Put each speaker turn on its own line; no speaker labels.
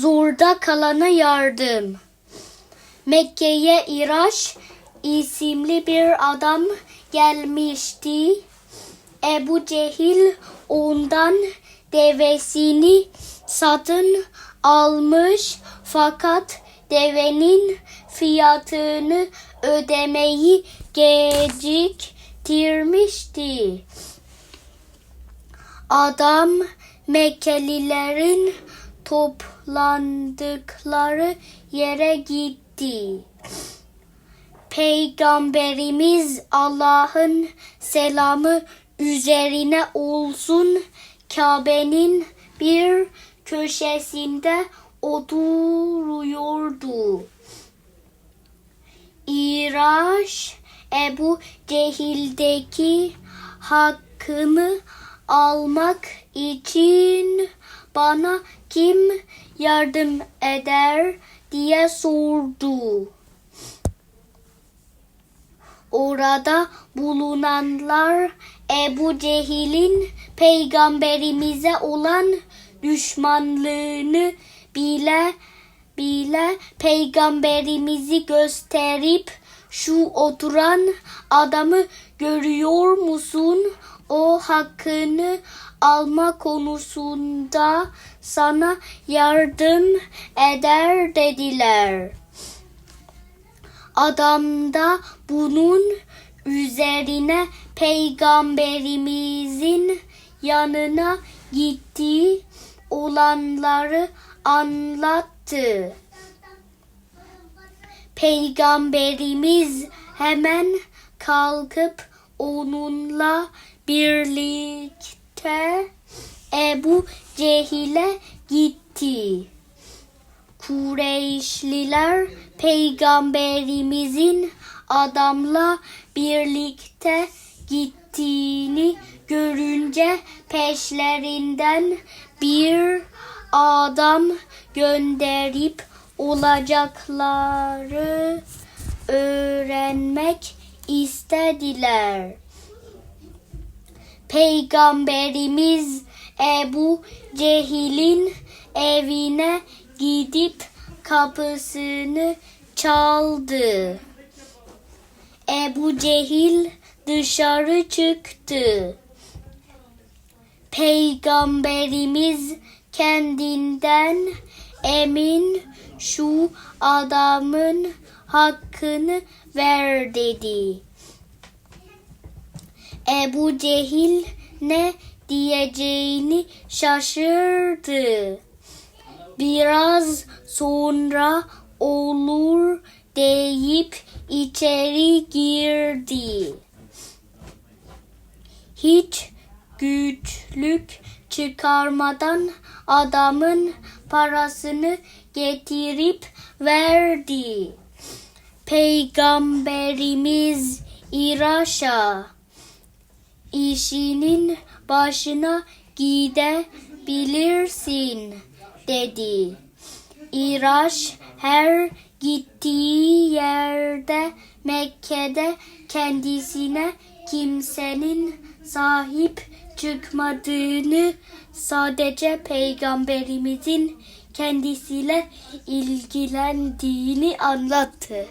Zorda kalana yardım. Mekke'ye İraş isimli bir adam gelmişti. Ebu Cehil ondan devesini satın almış fakat devenin fiyatını ödemeyi geciktirmişti. Adam Mekkelilerin toplandıkları yere gitti. Peygamberimiz Allah'ın selamı üzerine olsun Kabe'nin bir köşesinde oturuyordu. İraş Ebu Cehil'deki hakkımı almak için bana kim yardım eder diye sordu. Orada bulunanlar Ebu Cehil'in peygamberimize olan düşmanlığını bile bile peygamberimizi gösterip şu oturan adamı görüyor musun? O hakkını alma konusunda sana yardım eder dediler. Adam da bunun üzerine peygamberimizin yanına gitti olanları anlattı. Peygamberimiz hemen kalkıp onunla birlikte Ebu Cehil'e gitti. Kureyşliler peygamberimizin adamla birlikte gittiğini görünce peşlerinden bir adam gönderip olacakları öğrenmek istediler. Peygamberimiz Ebu Cehil'in evine gidip kapısını çaldı. Ebu Cehil dışarı çıktı. Peygamberimiz kendinden emin şu adamın hakkını ver dedi. Ebu Cehil ne diyeceğini şaşırdı. Biraz sonra olur deyip içeri girdi. Hiç güçlük çıkarmadan adamın parasını getirip verdi. Peygamberimiz İraş'a işinin başına gidebilirsin dedi. İraş her gittiği yerde Mekke'de kendisine kimsenin sahip çıkmadığını sadece peygamberimizin kendisiyle ilgilendiğini anlattı.